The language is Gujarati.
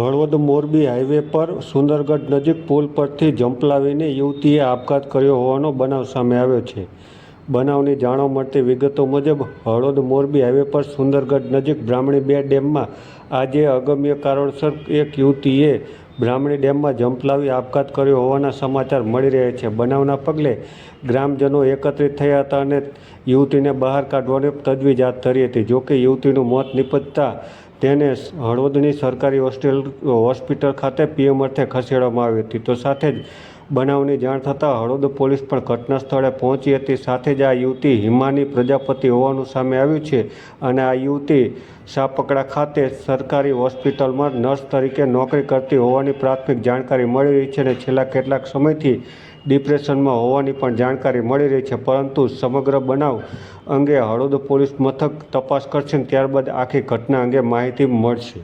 હળવદ મોરબી હાઈવે પર સુંદરગઢ નજીક પુલ પરથી ઝંપલાવીને યુવતીએ આપઘાત કર્યો હોવાનો બનાવ સામે આવ્યો છે. બનાવની જાણવા મળતી વિગતો મુજબ, હળવદ મોરબી હાઈવે પર સુંદરગઢ નજીક બ્રાહ્મણી બે ડેમમાં આજે અગમ્ય કારણસર એક યુવતીએ બ્રાહ્મણી ડેમમાં ઝંપલાવી આપઘાત કર્યો હોવાના સમાચાર મળી રહ્યા છે. બનાવના પગલે ગ્રામજનો એકત્રિત થયા હતા અને યુવતીને બહાર કાઢવાની તજવીજ હાથ ધરી હતી. જોકે યુવતીનું મોત નિપજતા તેને હળવદની સરકારી હોસ્ટેલ હોસ્પિટલ ખાતે પીએમ અર્થે ખસેડવામાં આવી હતી. તો સાથે જ બનાવની જાણ થતાં હળવદ પોલીસ પણ ઘટના સ્થળે પહોંચી હતી. સાથે જ આ યુવતી હિમાની પ્રજાપતિ હોવાનું સામે આવ્યું છે અને આ યુવતી સાપકડા ખાતે સરકારી હોસ્પિટલમાં નર્સ તરીકે નોકરી કરતી હોવાની પ્રાથમિક જાણકારી મળી રહી છે અને છેલ્લા કેટલાક સમયથી ડિપ્રેશનમાં હોવાની પણ જાણકારી મળી રહી છે. પરંતુ સમગ્ર બનાવ અંગે હળવદ પોલીસ મથક તપાસ કરશે ત્યારબાદ આખી ઘટના અંગે માહિતી મળશે.